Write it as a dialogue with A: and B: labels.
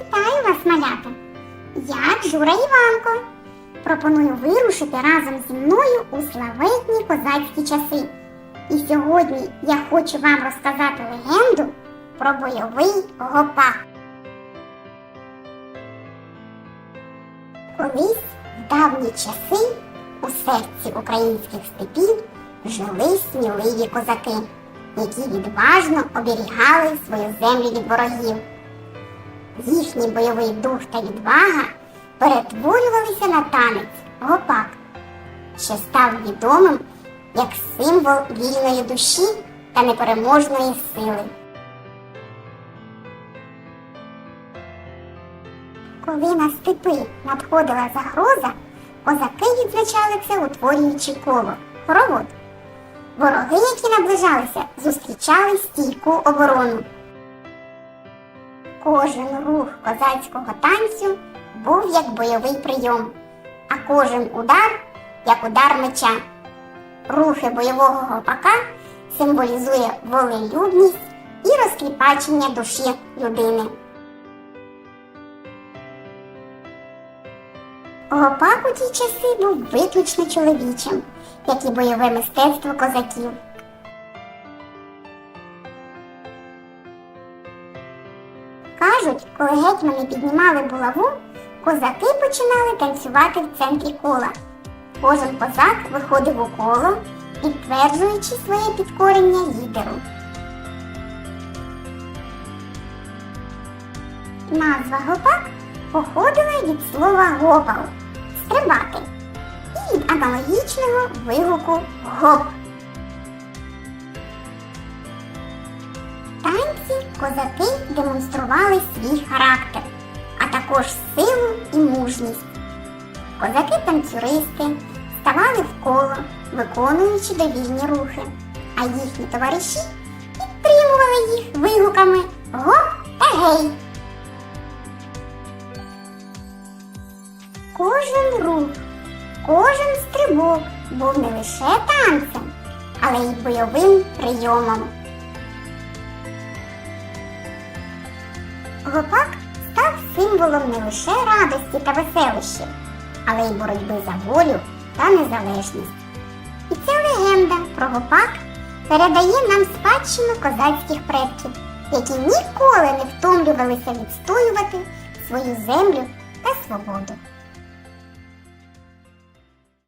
A: Вітаю вас, малята! Я Джура Іванко. Пропоную вирушити разом зі мною у славетні козацькі часи. І сьогодні я хочу вам розказати легенду про бойовий гопак. Колись в давні часи у серці українських степів жили сміливі козаки, які відважно оберігали свою землю від ворогів. Їхній бойовий дух та відвага перетворювалися на танець гопак, що став відомим як символ вільної душі та непереможної сили. Коли на степи надходила загроза, козаки відзначали це, утворюючи коло хоровод. Вороги, які наближалися, зустрічали стійку оборону. Кожен рух козацького танцю був як бойовий прийом, а кожен удар як удар меча. Рухи бойового гопака символізує волелюбність і розкліпачення душі людини. Гопак у ті часи був виключно чоловічим, як і бойове мистецтво козаків. Кажуть, коли гетьмани піднімали булаву, козаки починали танцювати в центрі кола. Кожен козак виходив у коло, підтверджуючи своє підкорення лідеру. Назва гопак походила від слова гопал стрибати і від аналогічного вигуку гоп. Танці козаки демонстрували свій характер, а також силу і мужність. Козаки-танцюристи ставали в коло, виконуючи довільні рухи, а їхні товариші підтримували їх вигуками гоп та гей. Кожен рух, кожен стрибок був не лише танцем, але й бойовим прийомом. Гопак став символом не лише радості та веселищів, але й боротьби за волю та незалежність. І ця легенда про гопак передає нам спадщину козацьких предків, які ніколи не втомлювалися відстоювати свою землю та свободу.